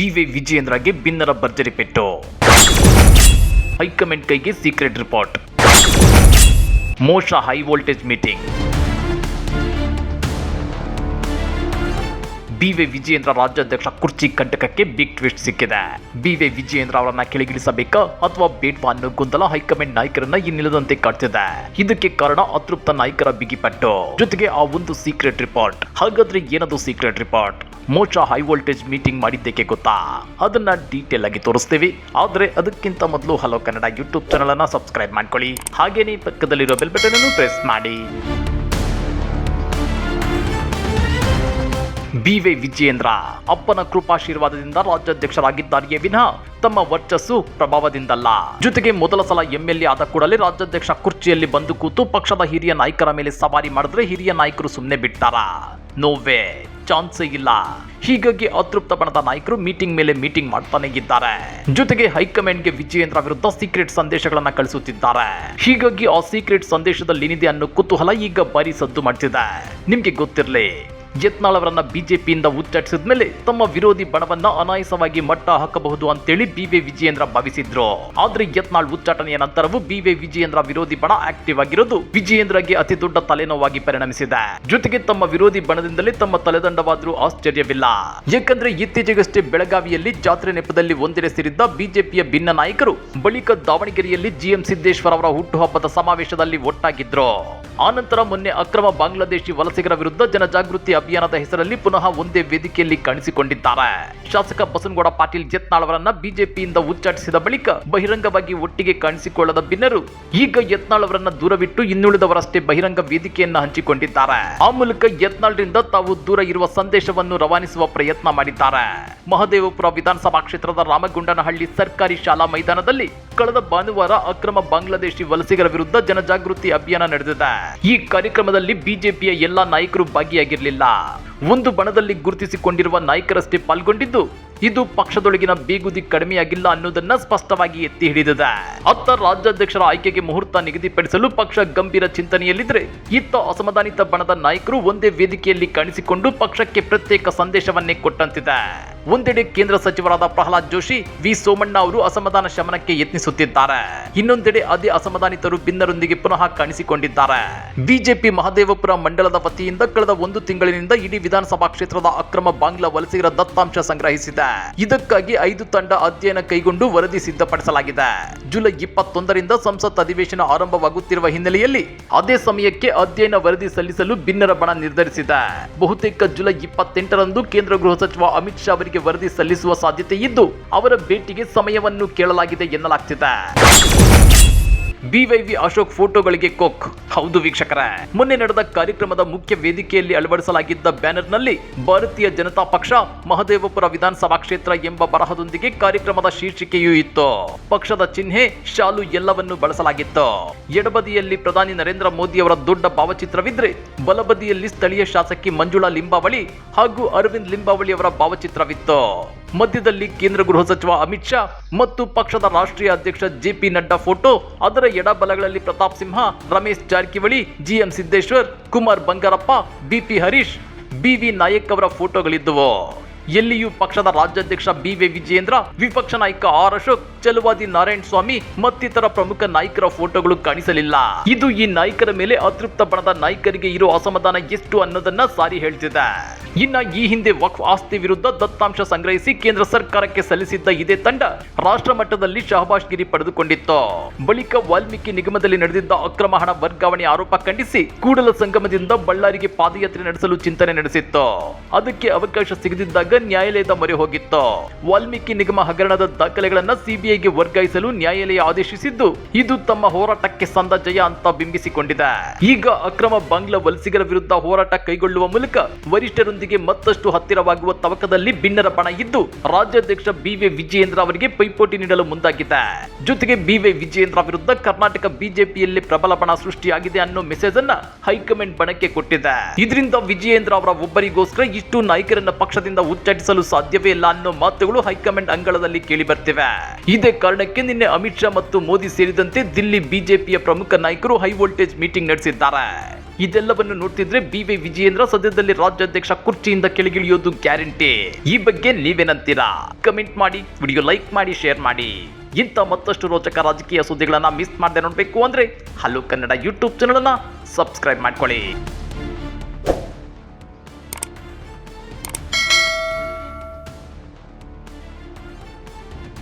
B Y ವಿಜಯೇಂದ್ರಗೆ ಭಿನ್ನರ ಭರ್ಜರಿ ಪೆಟ್ಟು. High command ಕೈಗೆ secret report. ಮೋಶ high voltage meeting. BY Vijayendra ರಾಜ್ಯಾಧ್ಯಕ್ಷ ಕುರ್ಚಿ ಕಂಟಕಕ್ಕೆ ಬಿಗ್ ಟ್ವಿಸ್ಟ್ ಸಿಕ್ಕಿದೆ. ಬಿವೆ ವಿಜಯೇಂದ್ರ ಅವರನ್ನ ಕೆಳಗಿಳಿಸಬೇಕಾ ಅಥವಾ ಬೇಡ್ವಾ ಅನ್ನೋ ಗೊಂದಲ ಹೈಕಮಾಂಡ್ ನಾಯಕರನ್ನ ಇನ್ನಿಲ್ಲದಂತೆ ಕಾಡ್ತಿದೆ. ಇದಕ್ಕೆ ಕಾರಣ ಅತೃಪ್ತ ನಾಯಕರ ಬಿಗಿಪಟ್ಟು. ಜೊತೆಗೆ ಆ ಒಂದು ಸೀಕ್ರೆಟ್ ರಿಪೋರ್ಟ್ ಹಾಗಾದ್ರೆ ಏನದು ಸೀಕ್ರೆಟ್ ರಿಪೋರ್ಟ್ ಮೋಚಾ ಹೈ ವೋಲ್ಟೇಜ್ ಮೀಟಿಂಗ್ ಮಾಡಿದ್ದಕ್ಕೆ ಗೊತ್ತಾ? ಅದನ್ನ ಡೀಟೇಲ್ ಆಗಿ ತೋರಿಸ್ತೀವಿ. ಆದ್ರೆ ಅದಕ್ಕಿಂತ ಮೊದಲು ಹಲೋ ಕನ್ನಡ ಯೂಟ್ಯೂಬ್ ಚಾನಲ್ ಅನ್ನ ಸಬ್ಸ್ಕ್ರೈಬ್ ಮಾಡ್ಕೊಳ್ಳಿ. ಹಾಗೇನೇ ಪಕ್ಕದಲ್ಲಿರೋ ಬೆಲ್ ಬಟನ್ ಅನ್ನು ಪ್ರೆಸ್ ಮಾಡಿ. ಬಿವೈ ವಿಜಯೇಂದ್ರ, ಅಪ್ಪನ ಕೃಪಾಶೀರ್ವಾದದಿಂದ ರಾಜ್ಯಾಧ್ಯಕ್ಷರಾಗಿದ್ದಾರೆಯೇ ವಿನಃ ತಮ್ಮ ವರ್ಚಸ್ಸು ಪ್ರಭಾವದಿಂದಲ್ಲ. ಜೊತೆಗೆ ಮೊದಲ ಸಲ ಎಂಎಲ್ಎ ಆದ ಕೂಡಲೇ ರಾಜ್ಯಾಧ್ಯಕ್ಷ ಕುರ್ಚಿಯಲ್ಲಿ ಬಂದು ಕೂತು ಪಕ್ಷದ ಹಿರಿಯ ನಾಯಕರ ಮೇಲೆ ಸವಾರಿ ಮಾಡಿದ್ರೆ ಹಿರಿಯ ನಾಯಕರು ಸುಮ್ಮನೆ ಬಿಟ್ಟಾರ. ನೋವೇ ಚಾನ್ಸೇ ಇಲ್ಲ. ಹೀಗಾಗಿ ಅತೃಪ್ತ ಬಣದ ನಾಯಕರು ಮೀಟಿಂಗ್ ಮೇಲೆ ಮೀಟಿಂಗ್ ಮಾಡ್ತಾನೆ ಇದ್ದಾರೆ. ಜೊತೆಗೆ ಹೈಕಮಾಂಡ್ಗೆ ವಿಜಯೇಂದ್ರ ವಿರುದ್ಧ ಸೀಕ್ರೆಟ್ ಸಂದೇಶಗಳನ್ನ ಕಳಿಸುತ್ತಿದ್ದಾರೆ. ಹೀಗಾಗಿ ಆ ಸೀಕ್ರೆಟ್ ಸಂದೇಶದಲ್ಲಿ ಏನಿದೆ ಅನ್ನೋ ಕುತೂಹಲ ಈಗ ಬಾರಿ ಸದ್ದು ಮಾಡ್ತಿದೆ. ನಿಮ್ಗೆ ಗೊತ್ತಿರ್ಲಿ ಯತ್ನಾಳ್ ಅವರನ್ನ ಬಿಜೆಪಿಯಿಂದ ಉಚ್ಚಾಟಿಸಿದ ಮೇಲೆ ತಮ್ಮ ವಿರೋಧಿ ಬಣವನ್ನ ಅನಾಯಸವಾಗಿ ಮಟ್ಟ ಹಾಕಬಹುದು ಅಂತೇಳಿ ಬಿವೈ ವಿಜಯೇಂದ್ರ ಭಾವಿಸಿದ್ರು. ಆದ್ರೆ ಯತ್ನಾಳ್ ಉಚ್ಚಾಟನೆಯ ನಂತರವೂ ಬಿವೈ ವಿಜಯೇಂದ್ರ ವಿರೋಧಿ ಬಣ ಆಕ್ಟಿವ್ ಆಗಿರೋದು ವಿಜಯೇಂದ್ರಗೆ ಅತಿ ದೊಡ್ಡ ತಲೆನೋವಾಗಿ ಪರಿಣಮಿಸಿದೆ. ಜೊತೆಗೆ ತಮ್ಮ ವಿರೋಧಿ ಬಣದಿಂದಲೇ ತಮ್ಮ ತಲೆದಂಡವಾದ್ರೂ ಆಶ್ಚರ್ಯವಿಲ್ಲ. ಯಾಕಂದ್ರೆ ಇತ್ತೀಚೆಗಷ್ಟೇ ಬೆಳಗಾವಿಯಲ್ಲಿ ಜಾತ್ರೆ ನೆಪದಲ್ಲಿ ಒಂದೆಡೆ ಸೇರಿದ್ದ ಬಿಜೆಪಿಯ ಭಿನ್ನ ನಾಯಕರು ಬಳಿಕ ದಾವಣಗೆರೆಯಲ್ಲಿ ಜಿಎಂ ಸಿದ್ದೇಶ್ವರ ಅವರ ಹುಟ್ಟುಹಬ್ಬದ ಸಮಾವೇಶದಲ್ಲಿ ಒಟ್ಟಾಗಿದ್ರು. ಆನಂತರ ಮೊನ್ನೆ ಅಕ್ರಮ ಬಾಂಗ್ಲಾದೇಶಿ ವಲಸಿಗರ ವಿರುದ್ಧ ಜನಜಾಗೃತಿ ಅಭಿಯಾನದ ಹೆಸರಲ್ಲಿ ಪುನಃ ಒಂದೇ ವೇದಿಕೆಯಲ್ಲಿ ಕಾಣಿಸಿಕೊಂಡಿದ್ದಾರೆ. ಶಾಸಕ ಬಸನಗೌಡ ಪಾಟೀಲ್ ಯತ್ನಾಳ್ ಅವರನ್ನ ಬಿಜೆಪಿಯಿಂದ ಉಚ್ಚಾಟಿಸಿದ ಬಳಿಕ ಬಹಿರಂಗವಾಗಿ ಒಟ್ಟಿಗೆ ಕಾಣಿಸಿಕೊಳ್ಳದ ಬಿನ್ನರು ಈಗ ಯತ್ನಾಳ್ ಅವರನ್ನ ದೂರವಿಟ್ಟು ಇನ್ನುಳಿದವರಷ್ಟೇ ಬಹಿರಂಗ ವೇದಿಕೆಯನ್ನ ಹಂಚಿಕೊಂಡಿದ್ದಾರೆ. ಆ ಮೂಲಕ ಯತ್ನಾಳ್ರಿಂದ ತಾವು ದೂರ ಇರುವ ಸಂದೇಶವನ್ನು ರವಾನಿಸುವ ಪ್ರಯತ್ನ ಮಾಡಿದ್ದಾರೆ. ಮಹದೇವಪುರ ವಿಧಾನಸಭಾ ಕ್ಷೇತ್ರದ ರಾಮಗುಂಡನಹಳ್ಳಿ ಸರ್ಕಾರಿ ಶಾಲಾ ಮೈದಾನದಲ್ಲಿ ಕಳೆದ ಭಾನುವಾರ ಅಕ್ರಮ ಬಾಂಗ್ಲಾದೇಶಿ ವಲಸಿಗರ ವಿರುದ್ಧ ಜನಜಾಗೃತಿ ಅಭಿಯಾನ ನಡೆದಿದೆ. ಈ ಕಾರ್ಯಕ್ರಮದಲ್ಲಿ ಬಿಜೆಪಿಯ ಎಲ್ಲಾ ನಾಯಕರು ಭಾಗಿಯಾಗಿರಲಿಲ್ಲ. ಒಂದು ಬಣದಲ್ಲಿ ಗುರುತಿಸಿಕೊಂಡಿರುವ ನಾಯಕರಷ್ಟೇ ಪಾಲ್ಗೊಂಡಿದ್ದು, ಇದು ಪಕ್ಷದೊಳಗಿನ ಬೇಗುದಿ ಕಡಿಮೆಯಾಗಿಲ್ಲ ಅನ್ನೋದನ್ನ ಸ್ಪಷ್ಟವಾಗಿ ಎತ್ತಿ ಹಿಡಿದಿದೆ. ಅತ್ತ ರಾಜ್ಯಾಧ್ಯಕ್ಷರ ಆಯ್ಕೆಗೆ ಮುಹೂರ್ತ ನಿಗದಿಪಡಿಸಲು ಪಕ್ಷ ಗಂಭೀರ ಚಿಂತನೆಯಲ್ಲಿದ್ದರೆ ಇತ್ತ ಅಸಮಾಧಾನಿತ ಬಣದ ನಾಯಕರು ಒಂದೇ ವೇದಿಕೆಯಲ್ಲಿ ಕಾಣಿಸಿಕೊಂಡು ಪಕ್ಷಕ್ಕೆ ಪ್ರತ್ಯೇಕ ಸಂದೇಶವನ್ನೇ ಕೊಟ್ಟಂತಿದೆ. ಒಂದೆಡೆ ಕೇಂದ್ರ ಸಚಿವರಾದ ಪ್ರಹ್ಲಾದ್ ಜೋಶಿ, ವಿ. ಸೋಮಣ್ಣ ಅವರು ಅಸಮಾಧಾನ ಶಮನಕ್ಕೆ ಯತ್ನಿಸುತ್ತಿದ್ದಾರೆ. ಇನ್ನೊಂದೆಡೆ ಅದೇ ಅಸಮಾಧಾನಿತರು ಭಿನ್ನರೊಂದಿಗೆ ಪುನಃ ಕಾಣಿಸಿಕೊಂಡಿದ್ದಾರೆ. ಬಿಜೆಪಿ ಮಹದೇವಪುರ ಮಂಡಲದ ವತಿಯಿಂದ ಕಳೆದ ಒಂದು ತಿಂಗಳಿನಿಂದ ಇಡೀ ವಿಧಾನಸಭಾ ಕ್ಷೇತ್ರದ ಅಕ್ರಮ ಬಾಂಗ್ಲಾ ವಲಸಿಗರ ದತ್ತಾಂಶ ಸಂಗ್ರಹಿಸಿದೆ. ಇದಕ್ಕಾಗಿ ಐದು ತಂಡ ಅಧ್ಯಯನ ಕೈಗೊಂಡು ವರದಿ ಸಿದ್ಧಪಡಿಸಲಾಗಿದೆ. ಜುಲೈ ಇಪ್ಪತ್ತೊಂದರಿಂದ ಸಂಸತ್ ಅಧಿವೇಶನ ಆರಂಭವಾಗುತ್ತಿರುವ ಹಿನ್ನೆಲೆಯಲ್ಲಿ ಅದೇ ಸಮಯಕ್ಕೆ ಅಧ್ಯಯನ ವರದಿ ಸಲ್ಲಿಸಲು ಭಿನ್ನರ ಬಣ ನಿರ್ಧರಿಸಿದೆ. ಬಹುತೇಕ ಜುಲೈ ಇಪ್ಪತ್ತೆಂಟರಂದು ಕೇಂದ್ರ ಗೃಹ ಸಚಿವ ಅಮಿತ್ ಶಾ ಅವರಿಗೆ ವರದಿ ಸಲ್ಲಿಸುವ ಸಾಧ್ಯತೆ ಇದ್ದು ಅವರ ಭೇಟಿಗೆ ಸಮಯವನ್ನು ಕೇಳಲಾಗಿದೆ ಎನ್ನಲಾಗ್ತಿದೆ. ಬಿವೈವಿ ಅಶೋಕ್ ಫೋಟೋಗಳಿಗೆ ಕೊಕ್. ಹೌದು ವೀಕ್ಷಕರೇ. ಮೊನ್ನೆ ನಡೆದ ಕಾರ್ಯಕ್ರಮದ ಮುಖ್ಯ ವೇದಿಕೆಯಲ್ಲಿ ಅಳವಡಿಸಲಾಗಿದ್ದ ಬ್ಯಾನರ್ನಲ್ಲಿ ಭಾರತೀಯ ಜನತಾ ಪಕ್ಷ, ಮಹದೇವಪುರ ವಿಧಾನಸಭಾ ಕ್ಷೇತ್ರ ಎಂಬ ಬರಹದೊಂದಿಗೆ ಕಾರ್ಯಕ್ರಮದ ಶೀರ್ಷಿಕೆಯೂ ಇತ್ತು. ಪಕ್ಷದ ಚಿಹ್ನೆ, ಶಾಲು ಎಲ್ಲವನ್ನು ಬಳಸಲಾಗಿತ್ತು. ಎಡಬದಿಯಲ್ಲಿ ಪ್ರಧಾನಿ ನರೇಂದ್ರ ಮೋದಿ ಅವರ ದೊಡ್ಡ ಭಾವಚಿತ್ರವಿದ್ರೆ, ಬಲಬದಿಯಲ್ಲಿ ಸ್ಥಳೀಯ ಶಾಸಕಿ ಮಂಜುಳಾ ಲಿಂಬಾವಳಿ ಹಾಗೂ ಅರವಿಂದ್ ಲಿಂಬಾವಳಿ ಅವರ ಭಾವಚಿತ್ರವಿತ್ತು. ಮಧ್ಯದಲ್ಲಿ ಕೇಂದ್ರ ಗೃಹ ಸಚಿವ ಅಮಿತ್ ಶಾ ಮತ್ತು ಪಕ್ಷದ ರಾಷ್ಟ್ರೀಯ ಅಧ್ಯಕ್ಷ ಜೆ ಪಿ ನಡ್ಡಾ ಫೋಟೋ, ಅದರ ಎಡಬಲಗಳಲ್ಲಿ Pratap Simha, Ramesh Jarkiholi, GM Siddeshwar, Kumar Bangarappa, BP Harish BV Naik ಅವರ ಫೋಟೋಗಳಿದ್ದವು. ಎಲ್ಲಿಯೂ ಪಕ್ಷದ ರಾಜ್ಯಾಧ್ಯಕ್ಷ ಬಿ ವಿ ವಿಜಯೇಂದ್ರ, ವಿಪಕ್ಷ ನಾಯಕ ಆರ್ ಅಶೋಕ್, ಚಲುವಾದಿ ನಾರಾಯಣ ಸ್ವಾಮಿ ಮತ್ತಿತರ ಪ್ರಮುಖ ನಾಯಕರ ಫೋಟೋಗಳು ಕಾಣಿಸಲಿಲ್ಲ. ಇದು ಈ ನಾಯಕರ ಮೇಲೆ ಅತೃಪ್ತ ಬಣದ ನಾಯಕರಿಗೆ ಇರೋ ಅಸಮಾಧಾನ ಎಷ್ಟು ಅನ್ನೋದನ್ನ ಸಾರಿ ಹೇಳ್ತಿದೆ. ಇನ್ನ ಈ ಹಿಂದೆ ವಕ್ಫ್ ಆಸ್ತಿ ವಿರುದ್ಧ ದತ್ತಾಂಶ ಸಂಗ್ರಹಿಸಿ ಕೇಂದ್ರ ಸರ್ಕಾರಕ್ಕೆ ಸಲ್ಲಿಸಿದ್ದ ಇದೇ ತಂಡ ರಾಷ್ಟ್ರ ಮಟ್ಟದಲ್ಲಿ ಶಹಬಾಷ್ ಗಿರಿ ಪಡೆದುಕೊಂಡಿತ್ತು. ಬಳಿಕ ವಾಲ್ಮೀಕಿ ನಿಗಮದಲ್ಲಿ ನಡೆದಿದ್ದ ಅಕ್ರಮ ಹಣ ವರ್ಗಾವಣೆ ಆರೋಪ ಖಂಡಿಸಿ ಕೂಡಲ ಸಂಗಮದಿಂದ ಬಳ್ಳಾರಿಗೆ ಪಾದಯಾತ್ರೆ ನಡೆಸಲು ಚಿಂತನೆ ನಡೆಸಿತ್ತು. ಅದಕ್ಕೆ ಅವಕಾಶ ಸಿಗದಿದ್ದಾಗ ನ್ಯಾಯಾಲಯದ ಮೊರೆ ಹೋಗಿತ್ತು. ವಾಲ್ಮೀಕಿ ನಿಗಮ ಹಗರಣದ ದಾಖಲೆಗಳನ್ನ ಸಿಬಿಐಗೆ ವರ್ಗಾಯಿಸಲು ನ್ಯಾಯಾಲಯ ಆದೇಶಿಸಿದ್ದು, ಇದು ತಮ್ಮ ಹೋರಾಟಕ್ಕೆ ಸಂದ ಜಯ ಅಂತ ಬಿಂಬಿಸಿಕೊಂಡಿದೆ. ಈಗ ಅಕ್ರಮ ಬಾಂಗ್ಲಾ ವಲಸಿಗರ ವಿರುದ್ಧ ಹೋರಾಟ ಕೈಗೊಳ್ಳುವ ಮೂಲಕ ವರಿಷ್ಠರೊಂದಿಗೆ ಮತ್ತಷ್ಟು ಹತ್ತಿರವಾಗುವ ತವಕದಲ್ಲಿ ಭಿನ್ನರ ಬಣ ಇದ್ದು, ರಾಜ್ಯಾಧ್ಯಕ್ಷ ಬಿವಿ ವಿಜಯೇಂದ್ರ ಅವರಿಗೆ ಪೈಪೋಟಿ ನೀಡಲು ಮುಂದಾಗಿದೆ. ಜೊತೆಗೆ ಬಿವಿ ವಿಜಯೇಂದ್ರ ವಿರುದ್ಧ ಕರ್ನಾಟಕ ಬಿಜೆಪಿಯಲ್ಲಿ ಪ್ರಬಲ ಬಣ ಸೃಷ್ಟಿಯಾಗಿದೆ ಅನ್ನೋ ಮೆಸೇಜ್ ಅನ್ನ ಹೈಕಮಾಂಡ್ ಬಣಕ್ಕೆ ಕೊಟ್ಟಿದೆ. ಇದರಿಂದ ವಿಜಯೇಂದ್ರ ಅವರ ಒಬ್ಬರಿಗೋಸ್ಕರ ಇಷ್ಟು ನಾಯಕರನ್ನ ಪಕ್ಷದಿಂದ ಉಚ್ಚಾಟಿಸಲು ಸಾಧ್ಯವೇ ಇಲ್ಲ ಅನ್ನೋ ಮಾತುಗಳು ಹೈಕಮಾಂಡ್ ಅಂಗಳದಲ್ಲಿ ಕೇಳಿ ಬರ್ತಿವೆ ಇದೇ ಕಾರಣಕ್ಕೆ ನಿನ್ನೆ ಅಮಿತ್ ಶಾ ಮತ್ತು ಮೋದಿ ಸೇರಿದಂತೆ ದಿಲ್ಲಿ ಬಿಜೆಪಿಯ ಪ್ರಮುಖ ನಾಯಕರು ಹೈ ವೋಲ್ಟೇಜ್ ಮೀಟಿಂಗ್ ನಡೆಸಿದ್ದಾರೆ. ಇದೆಲ್ಲವನ್ನು ನೋಡ್ತಿದ್ರೆ ಬಿ ವಿ ವಿಜಯೇಂದ್ರ ಸದ್ಯದಲ್ಲಿ ರಾಜ್ಯಾಧ್ಯಕ್ಷ ಕುರ್ಚಿಯಿಂದ ಕೆಳಗಿಳಿಯೋದು ಗ್ಯಾರಂಟಿ. ಈ ಬಗ್ಗೆ ನೀವೇನಂತೀರಾ? ಕಮೆಂಟ್ ಮಾಡಿ, ವಿಡಿಯೋ ಲೈಕ್ ಮಾಡಿ, ಶೇರ್ ಮಾಡಿ. ಇಂಥ ಮತ್ತಷ್ಟು ರೋಚಕ ರಾಜಕೀಯ ಸುದ್ದಿಗಳನ್ನ ಮಿಸ್ ಮಾಡದೆ ನೋಡಬೇಕು ಅಂದ್ರೆ ಹಲೋ ಕನ್ನಡ ಯೂಟ್ಯೂಬ್ ಚಾನಲ್ ಅನ್ನ ಸಬ್ಸ್ಕ್ರೈಬ್ ಮಾಡ್ಕೊಳ್ಳಿ.